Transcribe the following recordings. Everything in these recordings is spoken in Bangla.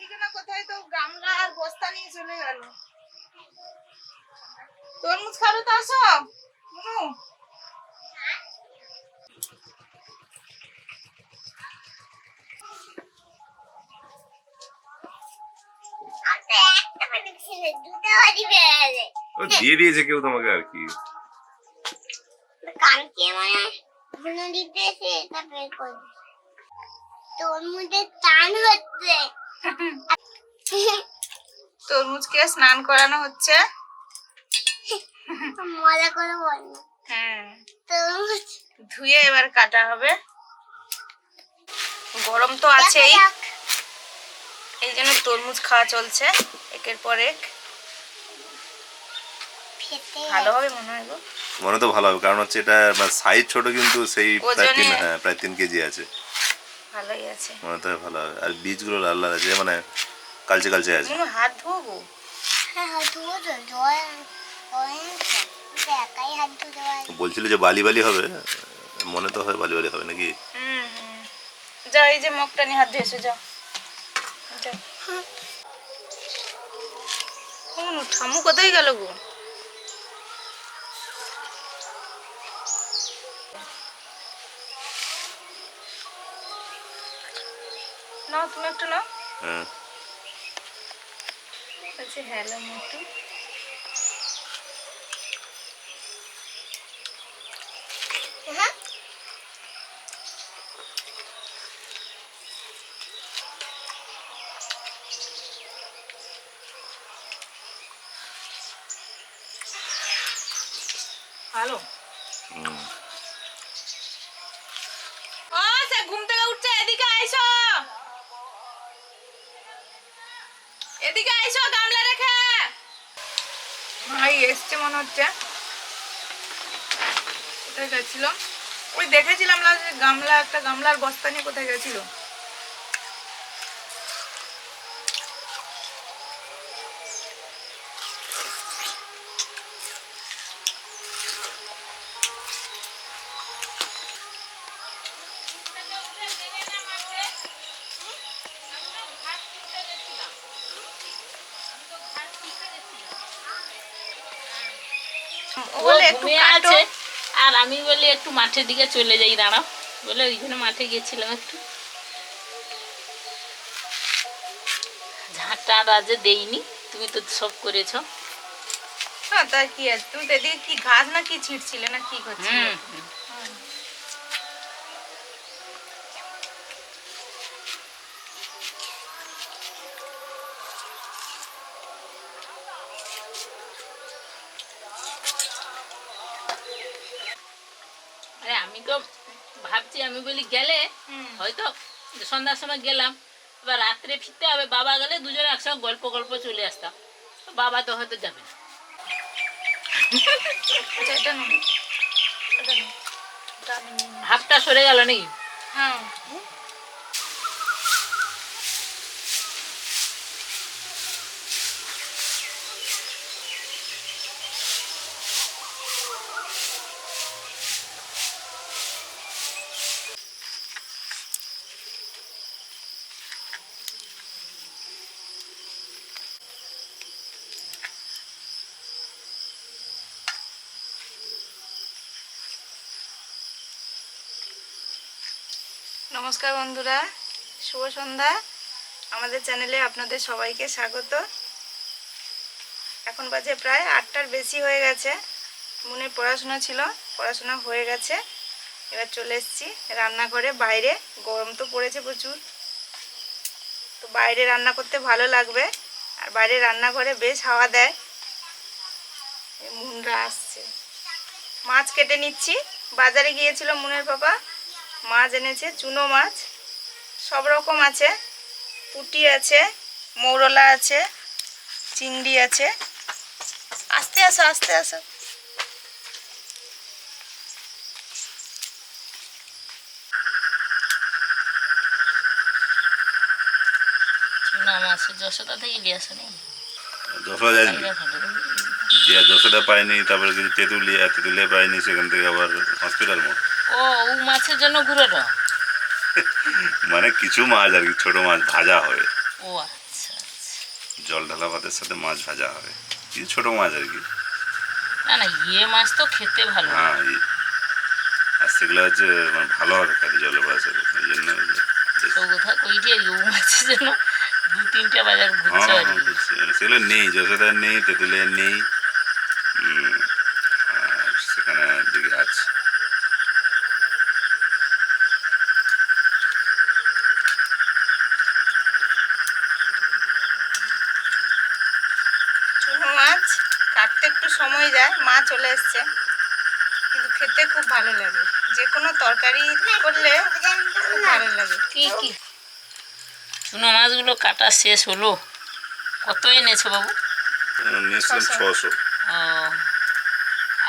এদিকে না কোথায়? তো গামলা আর বস্তা নিয়ে চলে গেল। তরমুজ খাবে তো আসো? দিয়ে দিয়েছে কেউ তোমাকে আর কি? কালকে মানে গুলো দিতে এসে এটা তোর মধ্যে টান হচ্ছে। তরমুজকে স্নান করানো হচ্ছে। মজা করে বল হ্যাঁ। তরমুজ। ধুয়ে এবার কাটা হবে। গরম তো আছেই। এই জন্য তরমুজ খাওয়া চলছে। একের পর এক। ভালো হবে মনে হয় গো। মনে তো ভালো হবে। কারণ হচ্ছে এটা সাইজ ছোট কিন্তু সেই প্রায় তিন হ্যাঁ প্রায় তিন কেজি আছে। ভালোই আছে। মনে তো হয় ভালো হবে আর বীজগুলো লাল লাল আছে মানে কালচে কালচে আছে। মুনু হাত ধোবো? হ্যাঁ হাত ধুবো বলছিল যে বালি বালি হবে মনে তো হয় বালি বালি হবে নাকি? হুম হুম। যাও এই যে মুখটা নিয়ে হাত ধুয়ে এসো যাও। যাও। ঠামু কোথায় গেল গো? নাও তুমি একটা নাও। হ্যাঁ। আচ্ছা হ্যালো মোটু হ্যাঁ ভালো হুম। ও সে ঘুম থেকে উঠছে এদিকে আইসো এদিকে আইসো, গামলা রেখে। ভাই এসছে মনে হচ্ছে। কোথায় গেছিল? ওই দেখেছিলাম গামলা, একটা গামলার বস্তা নিয়ে কোথায় গেছিল? বলে একটু কাটো। আছে। আর আমি বলি একটু মাঠের দিকে চলে যাই দাঁড়াও। বলে ওই জন্য মাঠে গেছিলাম একটু। ঝাঁটা রাজে দেইনি। তুমি তো সব করেছ। হ্যাঁ তার কি আছে তুমি তো এদিকে কি ঘাস না কি ছিটছিলে না কি করছিলে হুম হুম। আরে আমি তো ভাবছি আমি বলি গেলে হয়তো সন্ধ্যার সময় গেলাম এবার রাত্রে ফিরতে হবে বাবা গেলে দুজনে একসঙ্গে গল্প গল্প চলে আসতাম বাবা তো হয়তো যাবে না। আচ্ছা। হাফটা সরে গেল নাকি? হ্যাঁ। নমস্কার বন্ধুরা, শুভ সন্ধ্যা। আমাদের চ্যানেলে আপনাদের সবাইকে স্বাগত। এখন বাজে প্রায় আটটার বেশি হয়ে গেছে। মনে পড়াশোনা ছিল, পড়াশোনা হয়ে গেছে। এবার চলে এসেছি রান্নাঘরে। বাইরে গরম তো পড়েছে প্রচুর। তো বাইরে রান্না করতে ভালো লাগবে। আর বাইরে রান্নাঘরে বেশ হাওয়া দেয়। মুনরা আসছে। মাছ কেটে নিচ্ছি। বাজারে গিয়েছিল মুনের বাবা মাছ এনেছে চুনো মাছ। সব রকম আছে। পুঁটি আছে মৌরলা আছে চিংড়ি আছে। আস্তে আসো আস্তে আসো। চুনা মাছ যশোদা থেকে নিয়ে আসো নি। যশোদা যায়নি? যশোদা পাইনি তারপরে কিছু তেঁতুলিয়া তেঁতুলিয়া পাইনি সেখান থেকে আবার হসপিটাল মোড়। ও ও মাছের জন্য ঘুরে রো মানে কিছু মাছ আর কি ছোট মাছ ভাজা হয় ও আচ্ছা জল ঢালা ভাতের সাথে মাছ ভাজা হবে। কিছু ছোটো মাছ আর কি। না না ইয়ে মাছ তো খেতে ভালো। হ্যাঁ আর সেগুলো হচ্ছে মানে ভালো হবে খেতে জলের ভাষা ওই জন্য তো কোথায় কইটি আর ইউ মাছের জন্য দু তিনটে বাজার ঘুরছে আর হ্যাঁ। মানে সেগুলো নেই যশোদার নেই তেঁতুলিয়ার নেই উম, আর সেখানে দিকে আছে চুনো মাছ কাটতে একটু সময় যায় মা চলে এসছে। কিন্তু খেতে খুব ভালো লাগে। যে কোনো তরকারি করলে খুব ভালো লাগে। কি কি? চুনো মাছগুলো কাটা শেষ হলো। কত এনেছো বাবু? নিয়েছিলাম ছশো।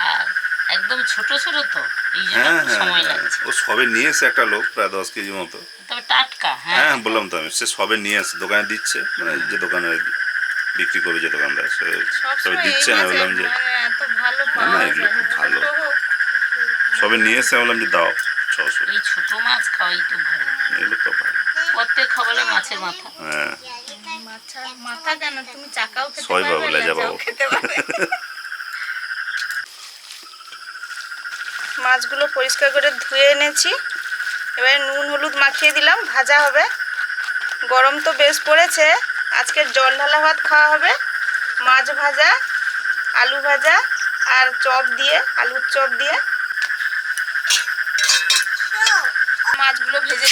আর একদম ছোট ছোট তো? এই জন্য হ্যাঁ একটু হ্যাঁ সময় হ্যাঁ। লাগছে। ও সবে নিয়ে এসে একটা লোক প্রায় দশ কেজি মতো। তবে টাটকা হ্যাঁ। হ্যাঁ বললাম তো আমি সে সবে নিয়ে এসে দোকানে দিচ্ছে মানে যে দোকানে বিক্রি করবে যে দোকানদার। সে সবে সবসময় এই দিচ্ছে না বললাম যে মানে না, এগুলো খুব ভালো। সবে নিয়ে এসে বললাম যে দাও ছশো। এই ছোট মাছ খাওয়াই তো ভালো। এগুলো খুব ভালো। প্রত্যেক খাবারে মাছের মাথা। হ্যাঁ। মাথা মাথা কেন? তুমি চাকাও পারবে। খেতে পারবে। মাছগুলো পরিষ্কার করে ধুয়ে এনেছি। এবারে নুন হলুদ মাখিয়ে দিলাম ভাজা হবে। গরম তো বেশ পড়েছে। আজকের জল ঢালা ভাত খাওয়া হবে। মাছ ভাজা, আলু ভাজা আর চপ দিয়ে, আলুর চপ দিয়ে। মাছগুলো ভেজে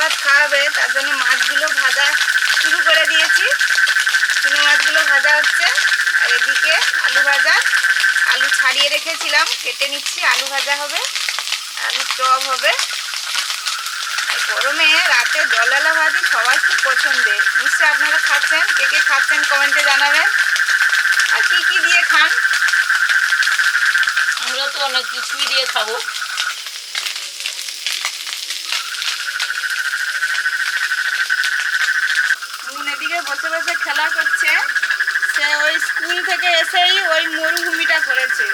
ভাত খাওয়াবে, তার জন্য মাছগুলো ভাজা শুরু করে দিয়েছি। চুনো মাছগুলো ভাজা হচ্ছে, আর এদিকে আলু ভাজা। আলু ছাড়িয়ে রেখেছিলাম, কেটে নিচ্ছি, আলু ভাজা হবে, আলু চপ হবে। গরমে রাতে জল ঢালা ভাতই সবার খুব পছন্দের। নিশ্চয়ই আপনারা খাচ্ছেন? কে কে খাচ্ছেন কমেন্টে জানাবেন। আর কি কি দিয়ে খান? আমরা তো অনেক কিছুই দিয়ে খাব মুন এদিকে বসে বসে খেলা করছে। সে ওই স্কুল থেকে এসেই ওই মরুভূমিটা করেছে।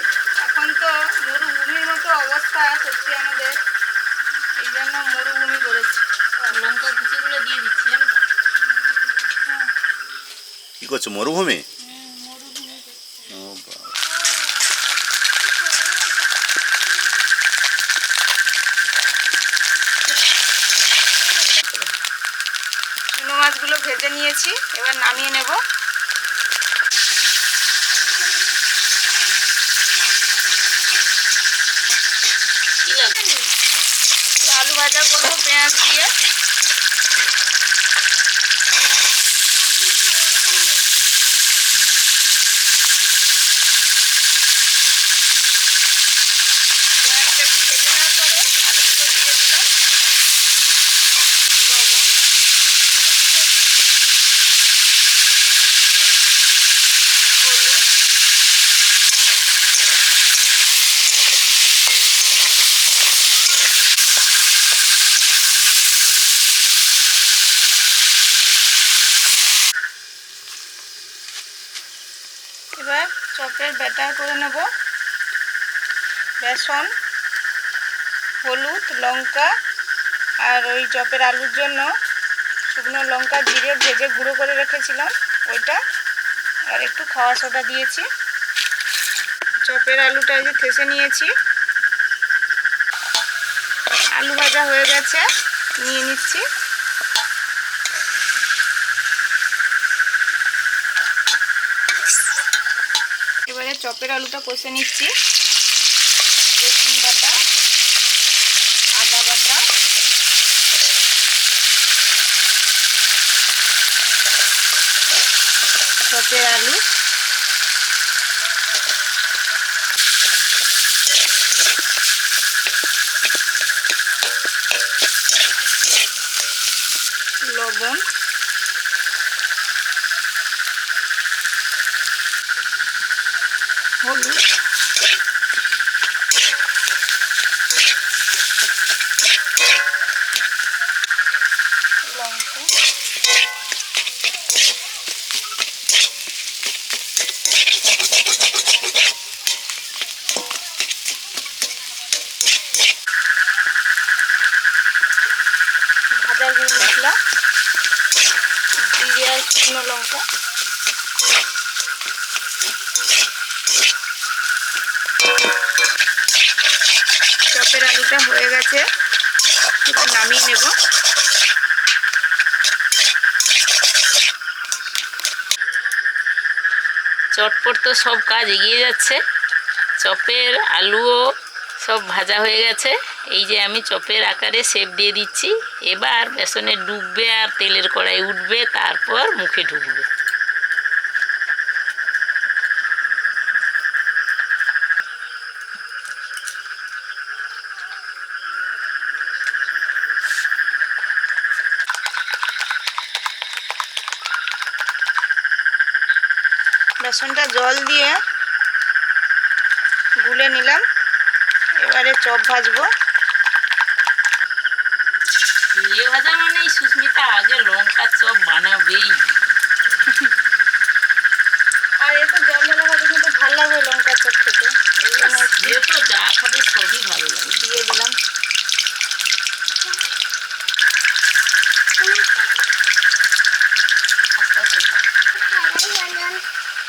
এখন তো মরুভূমির মতো অবস্থা সত্যি আমাদের। এই জন্য মরুভূমি করেছে। লঙ্কা কুচিগুলো দিয়ে দিচ্ছি? কি করছ মরুভূমি ও বাবা। চুনো মাছগুলো ভেজে নিয়েছি এবার নামিয়ে নেব। আলু ভাজা করব পেঁয়াজ দিয়ে পেঁয়াজটা একটু ভেজে নেওয়ার পরে আলুগুলো দিয়ে দিলাম লবণ হলুদ এবার চপের ব্যাটার করে নেব। বেসন, হলুদ, লঙ্কা আর ওই চপের আলুর জন্য শুকনো লঙ্কা জিরে ভেজে গুঁড়ো করে রেখেছিলাম ওইটা। আর একটু খাওয়া সোডা দিয়েছি। চপের আলুটা এই যে থেসে নিয়েছি। আলু ভাজা হয়ে গেছে, নিয়ে নিচ্ছি এবারে চপের আলুটা কষে নিচ্ছি। রসুন বাটা আদা বাটা। চপের আলু লবণ হলুদ লঙ্কা শুকনো লঙ্কা চপের আলুটা গেছে এবার নামিয়ে নেব। চটপট তো সব কাজ এগিয়ে যাচ্ছে। চপের আলুও সব ভাজা হয়ে গেছে। এই যে আমি চপের আকারে শেপ দিয়ে দিচ্ছি। এবার বেসনে ডুববে আর তেলের কড়াই উঠবে, তারপর মুখে ঢুকবে। বেসনটা জল দিয়ে গুলে নিলাম। এবারে চপ ভাজবো। তেলে ভাজা মানে সুস্মিতা আগে লঙ্কা চপ বানাবেই। আর এ তো জল ঢালা ভাজা কিন্তু ভালো লাগবে লঙ্কা চপ খেতে। এই জন্য যা খাবে সবই ভালো লাগে। দিয়ে দিলাম আস্তে আস্তে খা। খালাই গেলাম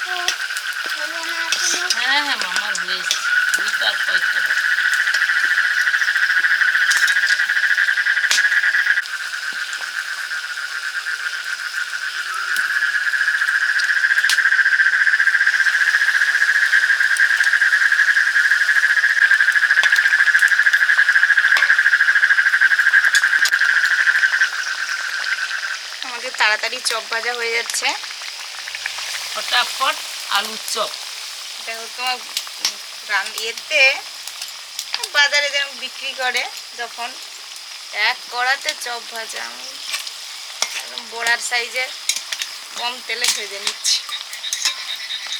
তো হলো না এখনও হ্যাঁ হ্যাঁ মামার হয়েছে আমাদের তাড়াতাড়ি চপ ভাজা হয়ে যাচ্ছে। ফটাফট আলুর চপ। দেখো তোমার রান ইয়েতে বাজারে যেরকম বিক্রি করে যখন। এক কড়াতে চপ ভাজা। আমি একদম বড়ার সাইজের কম তেলে ভেজে নিচ্ছি।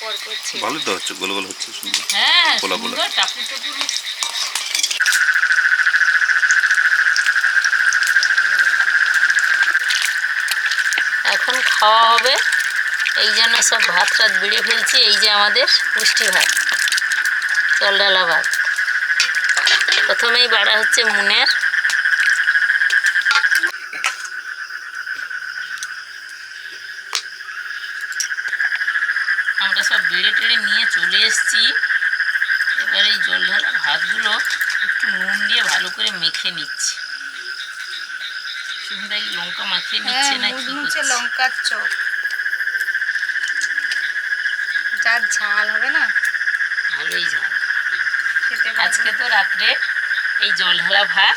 পর করছি। ভালোই তো হচ্ছে গোল গোল হচ্ছে সুন্দর। হ্যাঁ পোলা পোলা। টাপুর টাপুর এখন খাওয়া হবে। এই জন্য সব ভাত টাত বেড়ে ফেলছি। এই যে আমাদের পুষ্টি ভাত। জল ডালা ভাত প্রথমেই বাড়া হচ্ছে মুনের। আমরা সব বেড়ে টেড়ে নিয়ে চলে এসেছি। এবার এই জল ঢালা ভাতগুলো একটু নুন দিয়ে ভালো করে মেখে নিচ্ছি। লঙ্কা মাখিয়ে হ্যাঁ নিচ্ছে না কি করছে? লঙ্কার চপ। যার ঝাল হবে না? ভালোই ঝাল। আজকে তো রাত্রে এই জল ঢালা ভাত।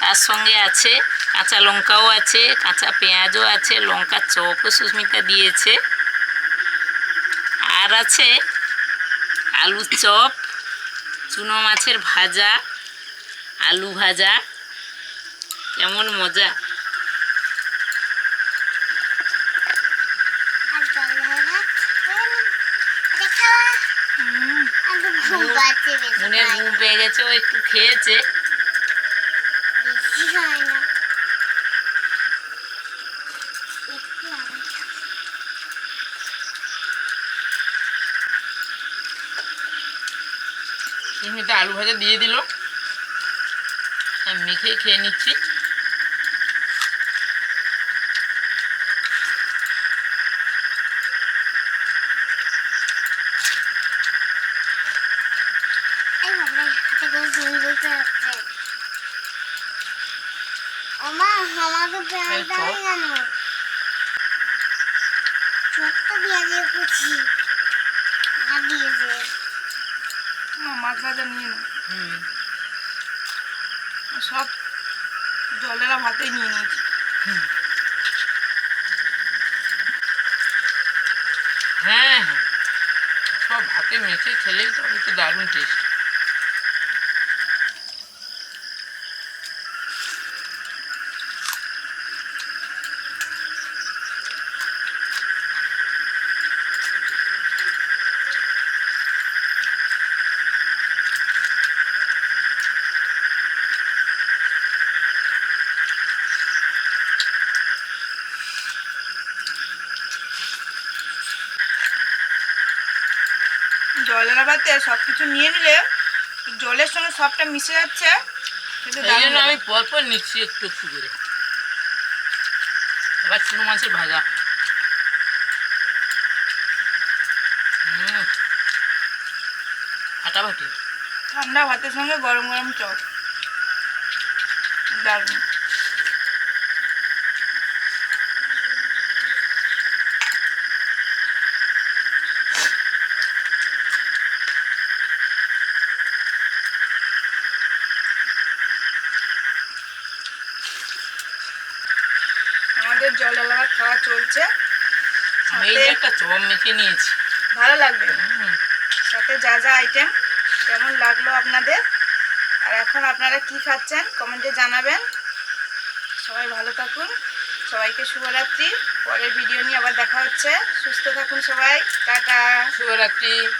তার সঙ্গে আছে কাঁচা লঙ্কাও আছে, কাঁচা পেঁয়াজও আছে, লঙ্কার চপও সুস্মিতা দিয়েছে। আর আছে আলুর চপ, চুনো মাছের ভাজা, আলু ভাজা। কেমন মজা আর জল লাগা দেখাওয়া হুম, আর তো ঘুম পাচ্ছে বেশি মনের। ঘুম পেয়ে গেছে ও একটু খেয়েছে। সুস্মিতা আলু ভাজা দিয়ে দিল। আমি মেখে খেয়ে নিচ্ছি এই বাবারে, হাতে করে মাছ সব জলেরা ভাতেই নিয়ে নিয়েছি হ্যাঁ হ্যাঁ। সব ভাতে মেখে খেলেই তবে তো দারুণ টেস্ট জলের আবাতে সব কিছু নিয়ে নিলে জলের সঙ্গে সবটা মিশে যাচ্ছে। আমি পরপর নিচ্ছি একটু একটু করে। আবার চুনো মাছের ভাজা। ঠান্ডা ভাতের সঙ্গে গরম গরম চপ। দারুণ। আমাদের জল ভাত খাওয়া চলছে। আমি এই যে একটা চপ মেখে নিয়েছি। ভালো লাগবে? সাথে যা যা আইটেম কেমন লাগল আপনাদের? আর এখন আপনারা কি খাচ্ছেন? কমেন্টে জানাবেন। সবাই ভালো থাকুন। সবাইকে শুভরাত্রি। পরের ভিডিও নিয়ে আবার দেখা হচ্ছে। সুস্থ থাকুন সবাই। টাটা। শুভরাত্রি।